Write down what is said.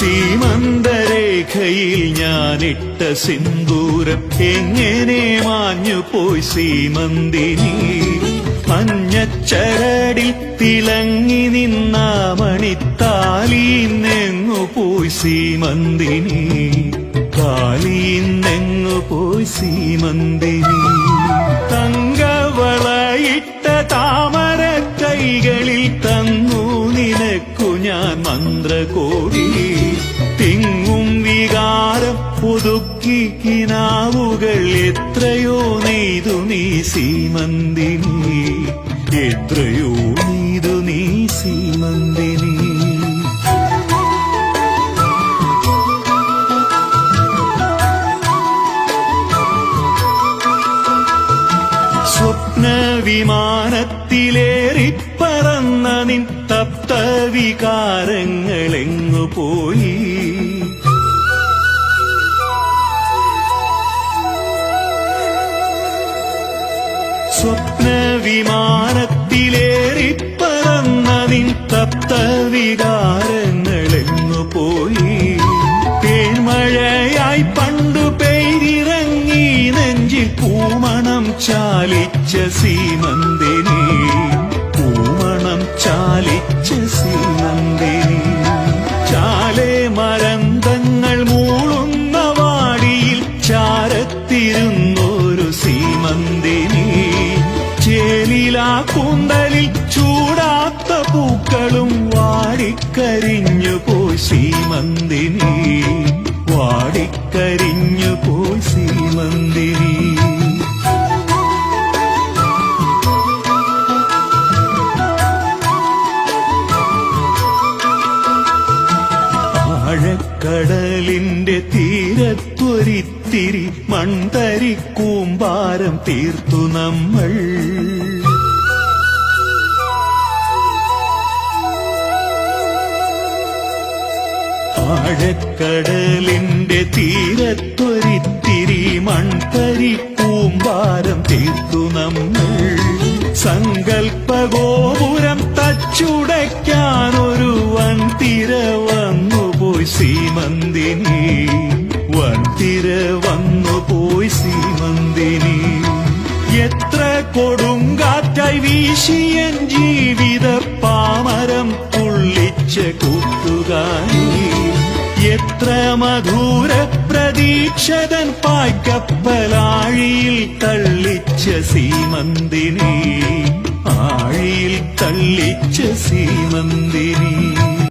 സീമന്തരേഖയിൽ ഞാനിട്ട സിന്ദൂരം എങ്ങനെ മാഞ്ഞു പോയി സീമന്തിനി? മഞ്ഞച്ചരടിൽ തിളങ്ങി നിന്ന മണിത്താലിന്നെങ്ങു പോയി സീമന്തിനി? കാലിന്നെങ്ങു പോയി സീമന്തിനി? തങ്കവളയിട്ട താമര കൈകളിൽ തന്നു നിനക്കു ഞാൻ മന്ത്രകോടി. പുതുക്കി കിനാവുകൾ എത്രയോ നെയ്തു നീ സീമന്തിനി. എത്രയോ നെയ്തു നീ സീമന്തിനി. സ്വപ്ന വിമാനത്തിലേറി പറന്ന നിൻ തപ്ത വികാരങ്ങളെങ്ങു പോയി സ്വപ്ന വിമാനത്തിലേറി പറന്ന നിൻ തപ്ത വികാരങ്ങളെങ്ങു പോയി. തേന്മഴയായി പണ്ടു പെയ്തിറങ്ങി നെഞ്ചിൽ പൂമണം ചാലിച്ച സീമന്തിനി. പൂമണം ചാലിച്ച കൂന്തലിൽ ചൂടാത്ത പൂക്കളും വാടിക്കരിഞ്ഞു പോയി സീമന്തിനി വാടിക്കരിഞ്ഞു പോയി സീമന്തിനി ആഴക്കടലിന്റെ തീരത്തൊരിത്തിരി മൺതരി കൂമ്പാരം തീർത്തു നമ്മൾ. ആഴക്കടലിന്റെ തീരത്തൊരിത്തിരി മൺതരി പൂമ്പാരം തീർത്തു നമ്മൾ. സങ്കൽപ്പഗോപുരം തച്ചുടയ്ക്കാനൊരു വൻതിര വന്നുപോയി സീമന്തിനി വൻതിര വന്നുപോയി സീമന്തിനി എത്ര കൊടുങ്കാറ്റായി വീശിയൻ ജീവിത മധുര പ്രതീക്ഷതൻ പായ്ക്കപ്പലാഴിയിൽ തള്ളിച്ച സീമന്തിനി. ആഴിയിൽ തള്ളിച്ച സീമന്തിനി.